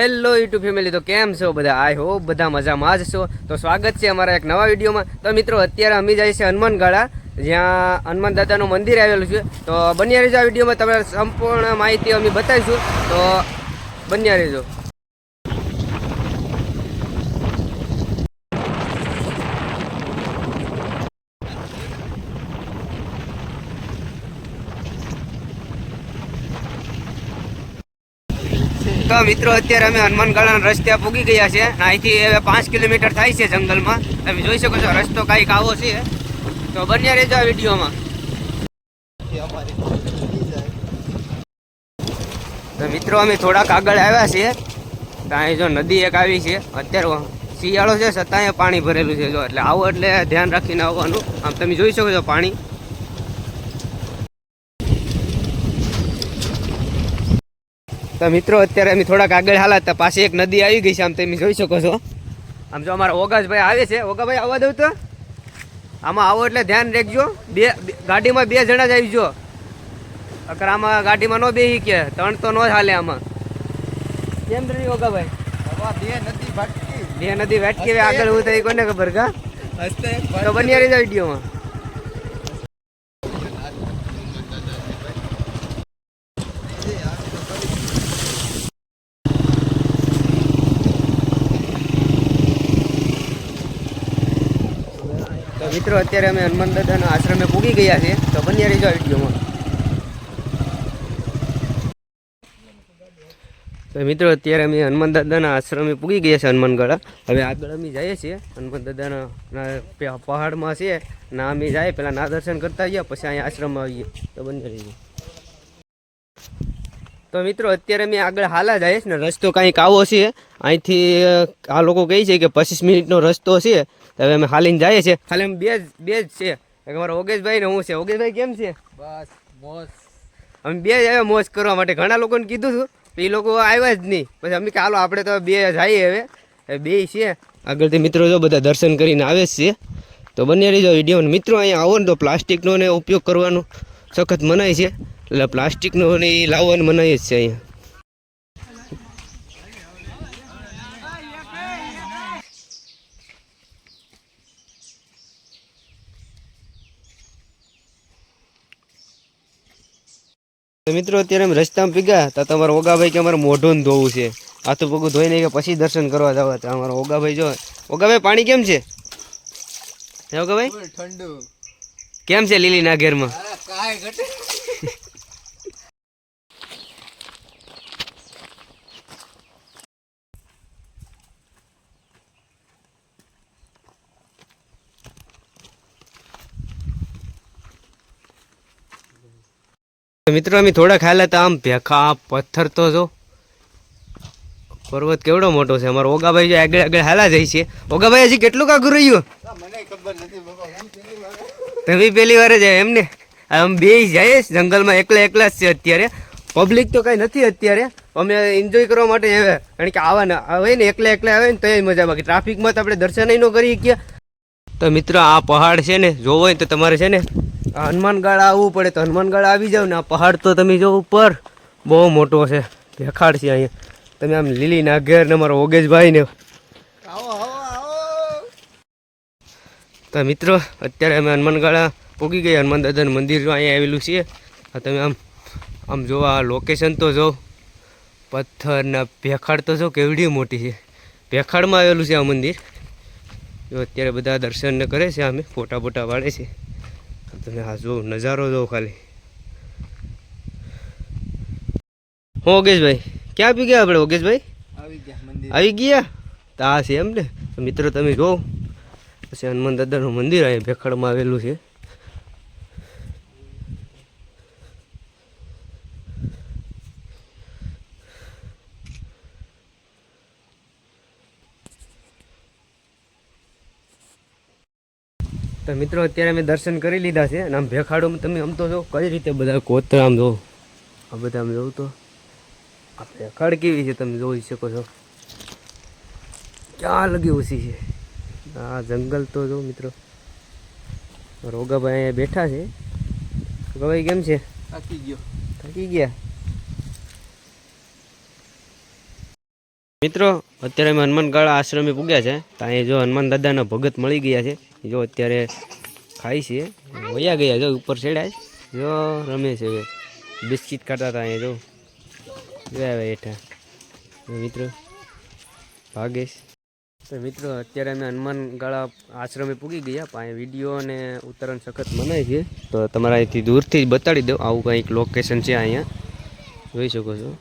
Hello YouTube family તો કેમ છો બધા? આઈ હો બધા મજામાં જ છો. તો સ્વાગત છે અમારા એક નવા વિડીયોમાં. તો મિત્રો, અત્યારે અમે જાય છે હનુમાનગાળા જ્યાં હનુમાન દાદાનું મંદિર આવેલું છે. તો બન્યા રહેજો આ વિડીયોમાં. તમને સંપૂર્ણ માહિતી અમે બતાવીશું. તો બન્યા રહેજો. તો મિત્રો, અત્યારે અમે હનુમાનગઢના રસ્તે પૂગી ગયા છે અહીંથી હવે પાંચ કિલોમીટર થાય છે જંગલમાં. તમે જોઈ શકો છો, રસ્તો કાંઈક આવો છે. તો બન્યા રહેજો આ વિડીયોમાં. તો મિત્રો, અમે થોડાક આગળ આવ્યા છીએ. તો અહીં જો નદી એક આવી છે. અત્યારે શિયાળો છે, છતાંય પાણી ભરેલું છે. જો એટલે આવો એટલે ધ્યાન રાખીને આવવાનું. આમ તમે જોઈ શકો છો પાણી. તો મિત્રો અત્યારે અમે થોડાક આગળ હાલા તો પાસે એક નદી આવી ગઈ છે આમ તમે જોઈ શકો છો. આમ જો અમારા ઓગાસભાઈ આવે છે. ઓગાભાઈ આવવા દઉં તો? આમાં આવો એટલે ધ્યાન રાખજો. બે ગાડીમાં બે જણા જ આવજો અગર આમાં ગાડીમાં ન બેસી કે ત્રણ તો ન જ હાલે આમાં. કેમ રહ્યું ઓગાભાઈ બે નદી વેટકી. હવે આગળ હું થઈ કોને ખબર કા? તો બની રહી જાય વિડીયોમાં. મિત્રો, અત્યારે અમે હનુમાન દાદાના આશ્રમે પૂગી ગયા છે તો બન્યા રહીજો વિડીયોમાં. તો મિત્રો, અત્યારે અમે હનુમાન દાદાના આશ્રમે પૂગી ગયા છે હનુમાનગઢા હવે આગળ અમે જઈએ છીએ. હનુમાન દાદાના પહાડમાં છે. ના અમે જાય, પેલા ના દર્શન કરતા ગયા પછી અહીંયા આશ્રમમાં આવીએ. તો બન્યા રહીજો. તો મિત્રો અત્યારે મેં આગળ હાલા જાય છે ને રસ્તો કાંઈક આવો છે. અહીંથી આ લોકો કહે છે કે પચીસ મિનિટનો રસ્તો છે. હવે અમે હાલીને જઈએ છીએ. ખાલી અમે બે જ બે જ છે. અમારા ઓગેશભાઈ ને હું છે. ઓગેશભાઈ કેમ છે? બસ મોજ. અમે બે જ આવ્યા મોજ કરવા માટે. ઘણા લોકોને કીધું હતું તો એ લોકો આવ્યા જ નહીં. પછી અમે કે હાલો આપણે તો બે જઈએ હવે. બે છે. આગળથી મિત્રો જો બધા દર્શન કરીને આવે જ છે. તો બંને રહીજો વીડિયો મિત્રો અહીંયા આવો ને તો પ્લાસ્ટિકનો ને ઉપયોગ કરવાનો સખત મનાય છે. એટલે પ્લાસ્ટિકનો ને એ લાવવાનું મનાય જ છે અહીંયા. તો મિત્રો અત્યારે અમે રસ્તામાં પીગા તો તમારા ઓગાભાઈ કે અમારે મોઢું ને ધોવું છે. હાથું પગું ધોઈને કે પછી દર્શન કરવા જવા તો અમારા ઓગાભાઈ જો ઓગાભાઈ પાણી કેમ છે? ઓગાભાઈ? ઠંડુ. કેમ છે લીલી નાગેરમાં અરે કાંઈ મિત્રો, અમે થોડા ખાયેલા હતા. આમ ભેખા પથ્થર તો જો. પર્વત કેવડો મોટો છે. અમારો ઓગાભાઈ આગળ આગળ હાલા જાય છે. ઓગાભાઈ, હજી કેટલું કાગું રહ્યું? તમે પેલી વાર જાય એમને આમ બે જાય જંગલમાં એકલા એકલા જ છે અત્યારે. પબ્લિક તો કાંઈ નથી અત્યારે. અમે એન્જોય કરવા માટે આવ્યા. કારણ કે આવા આવે ને, એકલા એકલા આવે ને, તો એ મજા બાકી ટ્રાફિકમાં તો આપણે દર્શન ન કરી શકીએ તો મિત્રો, આ પહાડ છે ને, જોવો હોય તો તમારે છે ને આ હનુમાનગાળા આવવું પડે તો હનુમાનગઢ આવી જાવ ને આ પહાડ તો તમે જો ઉપર બહુ મોટો છે દેખાડ છે અહીંયા. તમે આમ લીલી નાગેર ને અમારો ઓગેશભાઈ ને. તો મિત્રો અત્યારે અમે હનુમાનગઢ પહોંચી ગયા હનુમાન દાદાનું મંદિર જો અહીંયા આવેલું છે. તમે આમ આમ જો આ લોકેશન તો જો પથ્થર ને ભેખાડ તો જો કેવડી મોટી છે. ભેખાડમાં આવેલું છે આ મંદિર. જો અત્યારે બધા દર્શન કરે છે અમે ફોટા ફોટા પાડે છે. તમે આ જો નજારો જો ખાલી. હું ઓગેશભાઈ? ક્યાં પી ગયા આપણે ઓગેશભાઈ? આવી ગયા તો આ છે એમ ને. મિત્રો તમે જુઓ પછી હનુમાન દાદાનું મંદિર અહીંયા ભેખડમાં આવેલું છે. તો મિત્રો અત્યારે અમે દર્શન કરી લીધા છે અને આમ ભેખાડોમાં તમે આમ તો જો કઈ રીતે બધા કોતરા આમ જો? આ બધા આમ જોઉં તો. આ ભેખાડ કેવી છે તમે જોઈ શકો છો. ક્યાં લગી ઓછી છે? આ જંગલ તો જો મિત્રો. રોગાભાઈ અહીંયા બેઠા છે. રોગાભાઈ કેમ છે? થાકી ગયો. થાકી ગયા? મિત્રો, અત્યારે અમે હનુમાનગાળા આશ્રમે પૂગ્યા છે. ત્યાં જો હનુમાન દાદાના ભગત મળી ગયા છે. જો અત્યારે ખાઈ છે. વયા ગયા જો ઉપર ચડ્યા જો રમે છે હવે. બિસ્કિટ ખાતા હતા અહીંયા, જો. જો આવે હેઠા. મિત્રો, ભાગેશ. તો મિત્રો, અત્યારે અમે હનુમાનગાળા આશ્રમે પૂગી ગયા. પાસે વીડિયો અને ઉત્તરાયણ સખત મનાય છે. તો તમારા અહીંથી દૂરથી જ બતાડી દઉં. આવું કંઈક લોકેશન છે અહીંયા. જોઈ શકો છો.